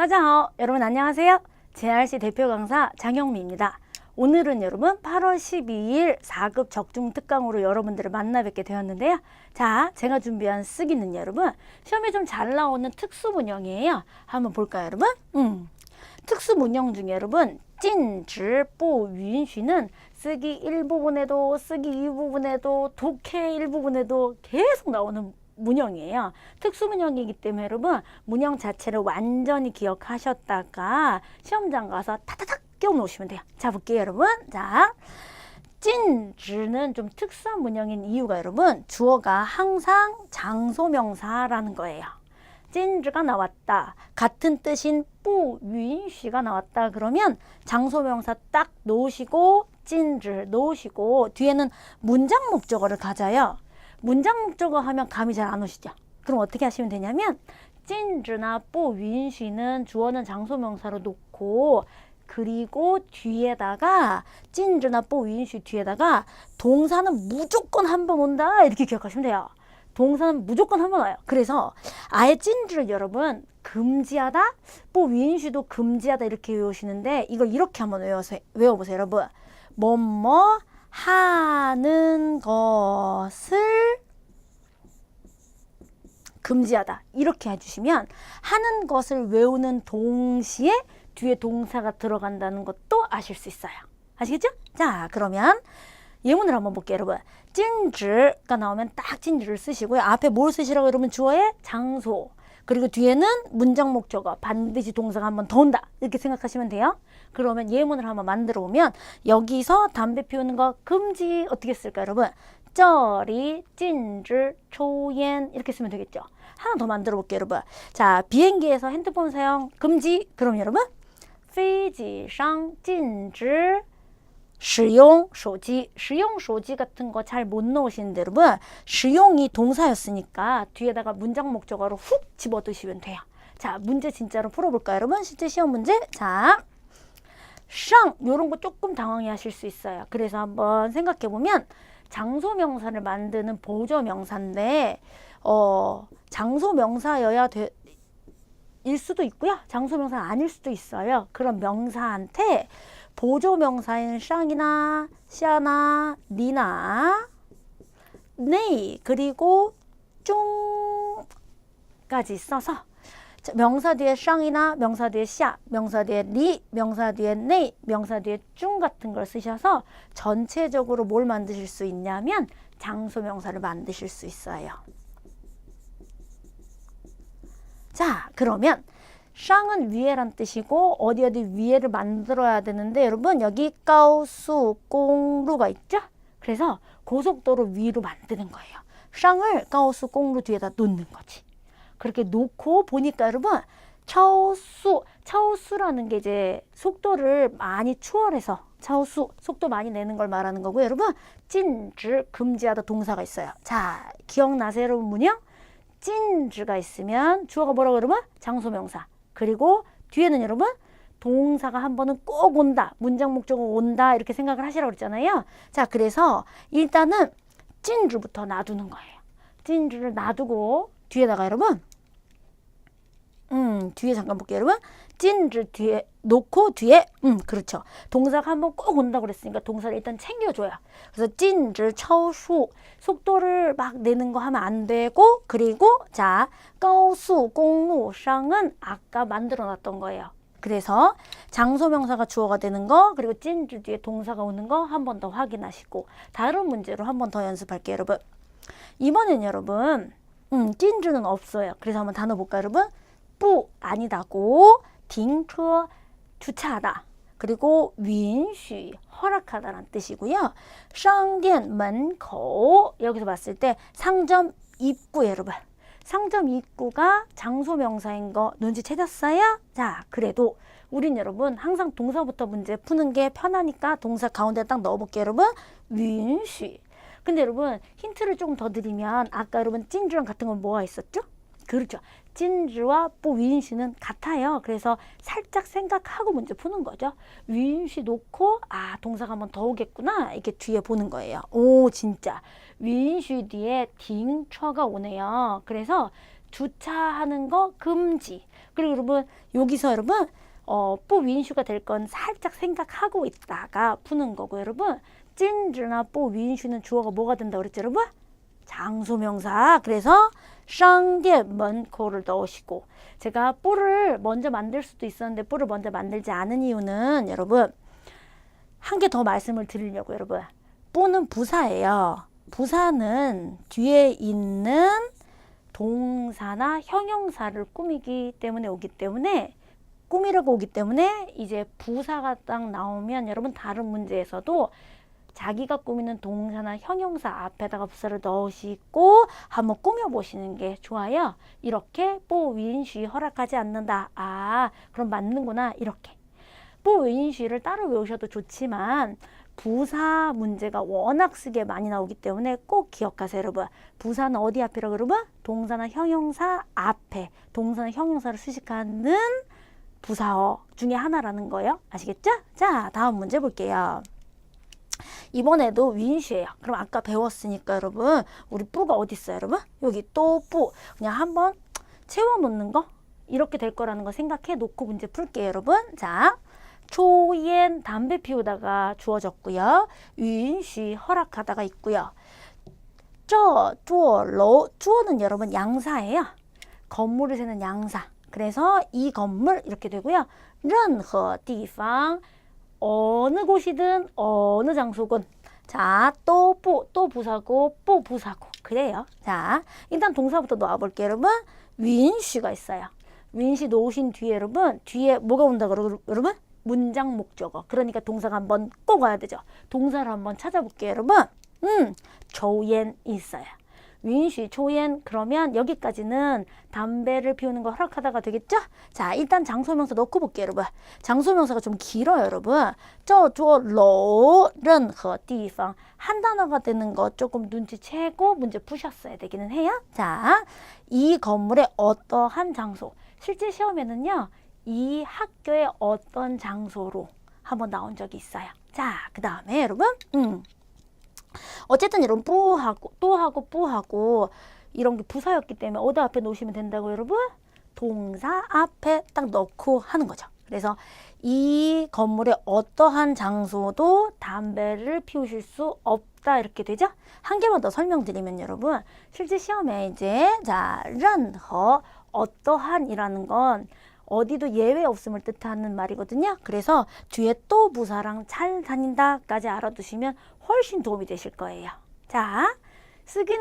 따자하오. 여러분 안녕하세요. JRC 대표 강사 장영미입니다. 오늘은 여러분 8월 12일 4급 적중 특강으로 여러분들을 만나 뵙게 되었는데요. 자 제가 준비한 쓰기는 여러분 시험에 좀 잘 나오는 특수 문형이에요. 한번 볼까요 여러분? 음. 특수 문형 중에 여러분 찐, 보, 윤쉬는 쓰기 일부분에도 쓰기 이부분에도 독해 일부분에도 계속 나오는 문형이에요. 특수 문형이기 때문에 여러분 문형 자체를 완전히 기억하셨다가 시험장 가서 타타닥 끼워 놓으시면 돼요. 자 볼게요 여러분. 자 찐즈는 좀 특수한 문형인 이유가 여러분 주어가 항상 장소명사라는 거예요. 찐즈가 나왔다. 같은 뜻인 뿌윈쉬가 나왔다. 그러면 장소명사 딱 놓으시고 찐즈 놓으시고 뒤에는 문장 목적어를 가져요. 문장 목적어 하면 감이 잘 안 오시죠? 그럼 어떻게 하시면 되냐면 찐즈나 뿌윈쉬는 주어는 장소 명사로 놓고 그리고 뒤에다가 찐즈나 뿌윈쉬 뒤에다가 동사는 무조건 한 번 온다 이렇게 기억하시면 돼요. 동사는 무조건 한 번 와요. 그래서 아예 찐주를 여러분 금지하다, 뭐 위인슈도 금지하다 이렇게 외우시는데 이걸 이렇게 한번 외워서 외워보세요, 여러분. 뭐뭐 하는 것을 금지하다. 이렇게 해주시면 하는 것을 외우는 동시에 뒤에 동사가 들어간다는 것도 아실 수 있어요. 아시겠죠? 자 그러면 예문을 한번 볼게요 여러분. 찐즈가 나오면 딱 찐즈를 쓰시고요. 앞에 뭘 쓰시라고 그러면 주어의 장소 그리고 뒤에는 문장 목적어 반드시 동사가 한번 더 온다. 이렇게 생각하시면 돼요. 그러면 예문을 한번 만들어 보면 여기서 담배 피우는 거 금지 어떻게 쓸까요 여러분? 쩌리 찐즈 초엔 이렇게 쓰면 되겠죠? 하나 더 만들어 볼게요, 여러분. 자, 비행기에서 핸드폰 사용 금지. 그럼 여러분, 飞机上禁止使用手机, 使用手机 같은 거 잘 못 넣으시는데 여러분, 使用이 동사였으니까 뒤에다가 문장 목적어로 훅 집어드시면 돼요. 자, 문제 진짜로 풀어볼까요, 여러분? 실제 시험 문제. 자, 상 요런 거 조금 당황해 하실 수 있어요. 그래서 한번 생각해 보면 장소 명사를 만드는 보조 명사인데 어, 장소 명사여야 돼, 일 수도 있고요. 장소 명사는 아닐 수도 있어요. 그런 명사한테 보조 명사인 샹이나 샤나 니나 네 그리고 쫑까지 써서 자, 명사 뒤에 샹이나 명사 뒤에 샤, 명사 뒤에 리, 명사 뒤에 네, 명사 뒤에 중 같은 걸 쓰셔서 전체적으로 뭘 만드실 수 있냐면 장소 명사를 만드실 수 있어요. 자, 그러면 샹은 위에란 뜻이고 어디 어디 위에를 만들어야 되는데 여러분 여기 가오수 공루가 있죠? 그래서 고속도로 위로 만드는 거예요. 샹을 가오수 공루 뒤에다 놓는 거지. 그렇게 놓고 보니까 여러분 차오수 차오수라는 게 이제 속도를 많이 추월해서 차오수 속도 많이 내는 걸 말하는 거고 여러분 찐즈 금지하다 동사가 있어요. 자 기억나세요 여러분 문형? 찐즈가 있으면 주어가 뭐라고 여러분? 장소명사. 그리고 뒤에는 여러분 동사가 한 번은 꼭 온다. 문장 목적어 온다. 이렇게 생각을 하시라고 그랬잖아요. 자, 그래서 일단은 찐즈부터 놔두는 거예요. 찐즈를 놔두고 뒤에다가 여러분 음, 뒤에 잠깐 볼게요, 여러분. 찐즈 뒤에 놓고 뒤에 음, 그렇죠. 동사가 한번 꼭 온다고 그랬으니까 동사를 일단 챙겨줘요. 그래서 찐즈 차오수 속도를 막 내는 거 하면 안 되고 그리고 자, 가오수 공路상은 아까 만들어 놨던 거예요. 그래서 장소 명사가 주어가 되는 거 그리고 찐즈 뒤에 동사가 오는 거 한 번 더 확인하시고 다른 문제로 한 번 더 연습할게요, 여러분. 이번엔 여러분 음, 찐즈는 없어요. 그래서 한번 단어 볼까요, 여러분? 뿌 아니다고 停车 주차하다. 그리고 允许 허락하다라는 뜻이고요. 상店门口 여기서 봤을 때 상점 입구 여러분. 상점 입구가 장소 명사인 거 눈치채셨어요? 자, 그래도 우린 여러분 항상 동사부터 문제 푸는 게 편하니까 동사 가운데 딱 넣어볼게요, 여러분. 允许 근데 여러분 힌트를 조금 더 드리면 아까 여러분 찐주랑 같은 건 뭐가 있었죠? 그렇죠. 찐주와 뿌윈시는 같아요. 그래서 살짝 생각하고 문제 푸는 거죠. 위인시 놓고 아 동사가 한번 더 오겠구나 이렇게 뒤에 보는 거예요. 오 진짜 위인시 뒤에 딩처가 오네요. 그래서 주차하는 거 금지. 그리고 여러분 여기서 여러분 어, 뽀 윈슈가 될 건 살짝 생각하고 있다가 푸는 거고 여러분 찐즈나 뽀 윈슈는 주어가 뭐가 된다 그랬죠 여러분? 장소명사. 그래서 먼코를 넣으시고 제가 뽀를 먼저 만들 수도 있었는데 뽀를 먼저 만들지 않은 이유는 여러분 한 개 더 말씀을 드리려고 여러분 뽀는 부사예요. 부사는 뒤에 있는 동사나 형용사를 꾸미기 때문에 오기 때문에 꾸미려고 오기 때문에 이제 부사가 딱 나오면 여러분 다른 문제에서도 자기가 꾸미는 동사나 형용사 앞에다가 부사를 넣으시고 한번 꾸며보시는 게 좋아요. 이렇게 뽀 윈쉬 허락하지 않는다. 아 그럼 맞는구나 이렇게. 뽀 윈쉬를 따로 외우셔도 좋지만 부사 문제가 워낙 쓰게 많이 나오기 때문에 꼭 기억하세요 여러분. 부사는 어디 앞이라고 여러분? 동사나 형용사 앞에 동사나 형용사를 수식하는 부사어 중에 하나라는 거예요. 아시겠죠? 자, 다음 문제 볼게요. 이번에도 윈쉬예요. 그럼 아까 배웠으니까 여러분, 우리 뿌가 어디 있어요, 여러분? 여기 또 뿌. 그냥 한번 채워 놓는 거 이렇게 될 거라는 거 생각해 놓고 문제 풀게요, 여러분. 자, 초옌 담배 피우다가 주어졌고요. 윈쉬 허락하다가 있고요. 저, 주어, 로, 주어는 여러분 양사예요. 건물을 세는 양사. 그래서 이 건물 이렇게 되고요. 任何地方 어느 곳이든 어느 장소건 자, 또 뽀, 또 부사고, 뽀 부사고. 그래요. 자, 일단 동사부터 놓아볼게요, 여러분. 윈쉬가 있어요. 윈쉬 놓으신 뒤에, 여러분, 뒤에 뭐가 온다 그러고, 여러분? 문장 목적어. 그러니까 동사가 한번 꼭 와야 되죠. 동사를 한번 찾아볼게요, 여러분. 음, 조옌 있어요. 윈시 초옌 그러면 여기까지는 담배를 피우는 거 허락하다가 되겠죠? 자 일단 장소명사 넣고 볼게요 여러분. 장소명사가 좀 길어요 여러분. 저저 로는 허디팡 한 단어가 되는 거 조금 눈치채고 문제 푸셨어야 되기는 해요. 자이 건물의 어떠한 장소. 실제 시험에는요 이 학교의 어떤 장소로 한번 나온 적이 있어요. 자 그 다음에 여러분 음. 어쨌든 여러분 뿌하고 또 하고 뿌하고 이런 게 부사였기 때문에 어디 앞에 놓으시면 된다고 여러분 동사 앞에 딱 넣고 하는 거죠. 그래서 이 건물의 어떠한 장소도 담배를 피우실 수 없다 이렇게 되죠. 한 개만 더 설명드리면 여러분 실제 시험에 이제 자任何 어떠한이라는 건 어디도 예외 없음을 뜻하는 말이거든요. 그래서 뒤에 또 부사랑 잘 다닌다까지 알아두시면 훨씬 도움이 되실 거예요. 자, 쓰기는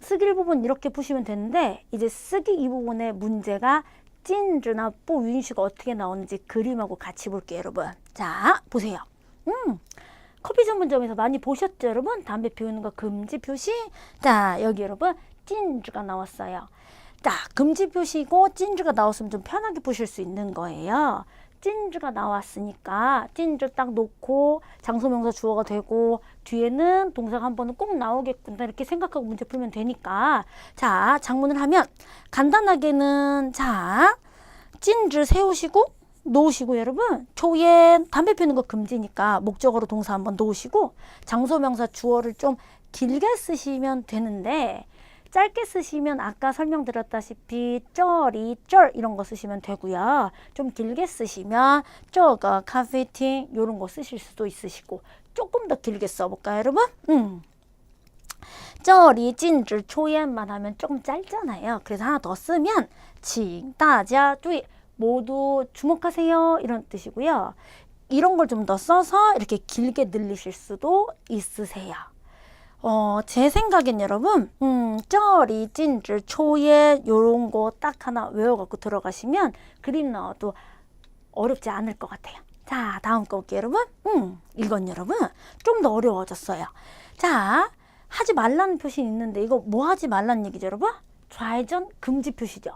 쓰기를 부분 이렇게 푸시면 되는데 이제 쓰기 이 부분의 문제가 찐즈나 뽀 윤시가 어떻게 나오는지 그림하고 같이 볼게요, 여러분. 자, 보세요. 음. 커피 전문점에서 많이 보셨죠, 여러분? 담배 피우는 거 금지 표시. 자, 여기 여러분 찐즈가 나왔어요. 자, 금지 표시고 찐즈가 나왔으면 좀 편하게 보실 수 있는 거예요. 찐즈가 나왔으니까 찐즈 딱 놓고 장소명사 주어가 되고 뒤에는 동사가 한 번은 꼭 나오겠구나 이렇게 생각하고 문제 풀면 되니까 자 장문을 하면 간단하게는 자 찐즈 세우시고 놓으시고 여러분 초엔 담배 피우는 거 금지니까 목적어로 동사 한번 놓으시고 장소명사 주어를 좀 길게 쓰시면 되는데 짧게 쓰시면 아까 설명드렸다시피 쩔이 쩔 이런 거 쓰시면 되고요. 좀 길게 쓰시면 저거 카페팅 이런 거 쓰실 수도 있으시고 조금 더 길게 써볼까요, 여러분? 음. 쩔이 찐질 초연만 하면 조금 짧잖아요. 그래서 하나 더 쓰면 칭 다자 주의 모두 주목하세요 이런 뜻이고요. 이런 걸 좀 더 써서 이렇게 길게 늘리실 수도 있으세요. 어, 제 생각엔 여러분, 음, 쩌리, 찐질, 초예, 요런 거 딱 하나 외워갖고 들어가시면 그림 나와도 어렵지 않을 것 같아요. 자, 다음 거 볼게요, 여러분. 음, 이건 여러분, 좀 더 어려워졌어요. 자, 하지 말라는 표시 있는데, 이거 뭐 하지 말라는 얘기죠, 여러분? 좌회전 금지 표시죠.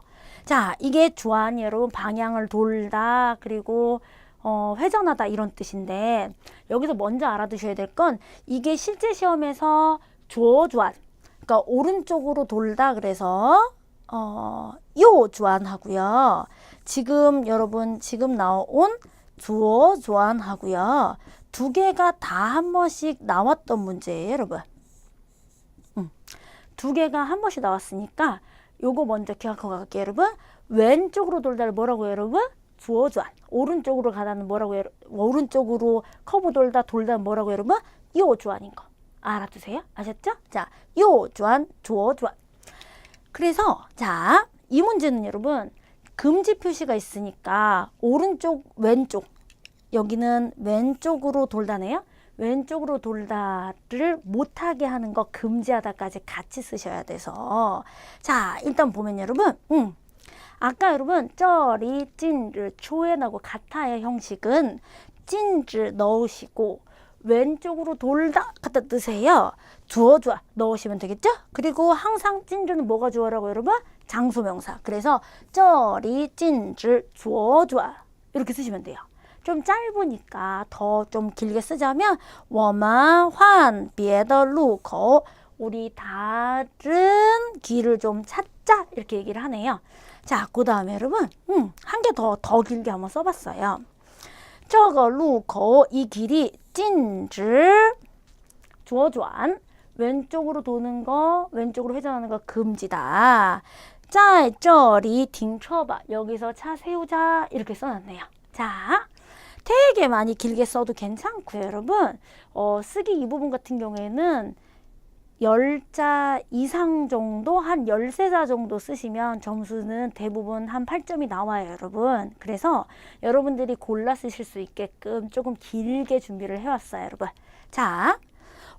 자, 이게 주안이 여러분 방향을 돌다, 그리고 어, 회전하다 이런 뜻인데 여기서 먼저 알아두셔야 될 건 이게 실제 시험에서 주어 주안 그러니까 오른쪽으로 돌다 그래서 어, 요 주안 하고요. 지금 여러분 지금 나온 주어 주안하고요. 두 개가 다 한 번씩 나왔던 문제예요, 여러분. 음. 두 개가 한 번씩 나왔으니까 요거 먼저 기억하고 갈게요, 여러분. 왼쪽으로 돌다를 뭐라고 여러분? 주어주안. 오른쪽으로 가다는 뭐라고 여 오른쪽으로 커브 돌다 돌다는 뭐라고 여러분? 요주안인 거. 알아두세요. 아셨죠? 자, 요주안, 주어주안. 그래서 자, 이 문제는 여러분 금지 표시가 있으니까 오른쪽, 왼쪽 여기는 왼쪽으로 돌다네요. 왼쪽으로 돌다를 못하게 하는 거 금지하다까지 같이 쓰셔야 돼서 자 일단 보면 여러분 음, 아까 여러분 쩌리 찐를 초엔하고 같아요 형식은 찐즈 넣으시고 왼쪽으로 돌다 갖다 뜨세요. 주어 주어 넣으시면 되겠죠? 그리고 항상 찐즈는 뭐가 주어라고 여러분? 장소명사. 그래서 쩌리 찐즈 주어 주어 이렇게 쓰시면 돼요. 좀 짧으니까 더 좀 길게 쓰자면 워마 환 비에더 루거 우리 다른 길을 좀 찾자 이렇게 얘기를 하네요. 자, 그 다음에 여러분, 음, 한 개 더, 더 길게 한번 써봤어요. 저거 루거 이 길이 찐즈 주어주안 왼쪽으로 도는 거 왼쪽으로 회전하는 거 금지다. 자, 저리 딩쳐봐 여기서 차 세우자 이렇게 써놨네요. 자, 되게 많이 길게 써도 괜찮고요, 여러분. 어, 쓰기 이 부분 같은 경우에는 10자 이상 정도, 한 13자 정도 쓰시면 점수는 대부분 한 8점이 나와요, 여러분. 그래서 여러분들이 골라 쓰실 수 있게끔 조금 길게 준비를 해왔어요, 여러분. 자,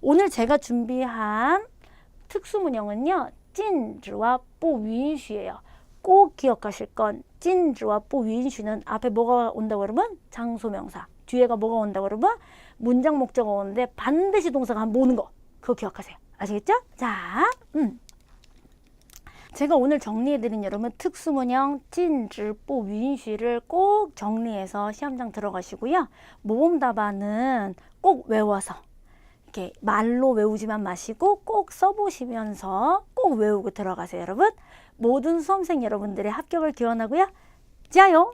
오늘 제가 준비한 특수문형은요, 찐즈와 뽀윈쉬예요. 꼭 기억하실 건 찐즈와 뽀윈쉬는 앞에 뭐가 온다고 그러면 장소명사. 뒤에가 뭐가 온다고 그러면 문장 목적어가 오는데 반드시 동사가 오는 거. 그거 기억하세요. 아시겠죠? 자, 음. 제가 오늘 정리해드린 여러분 특수문형 찐즈 뽀윈쉬를 꼭 정리해서 시험장 들어가시고요. 모범 답안은 꼭 외워서 이렇게 말로 외우지만 마시고 꼭 써보시면서 꼭 외우고 들어가세요, 여러분. 모든 수험생 여러분들의 합격을 기원하고요. 짜요!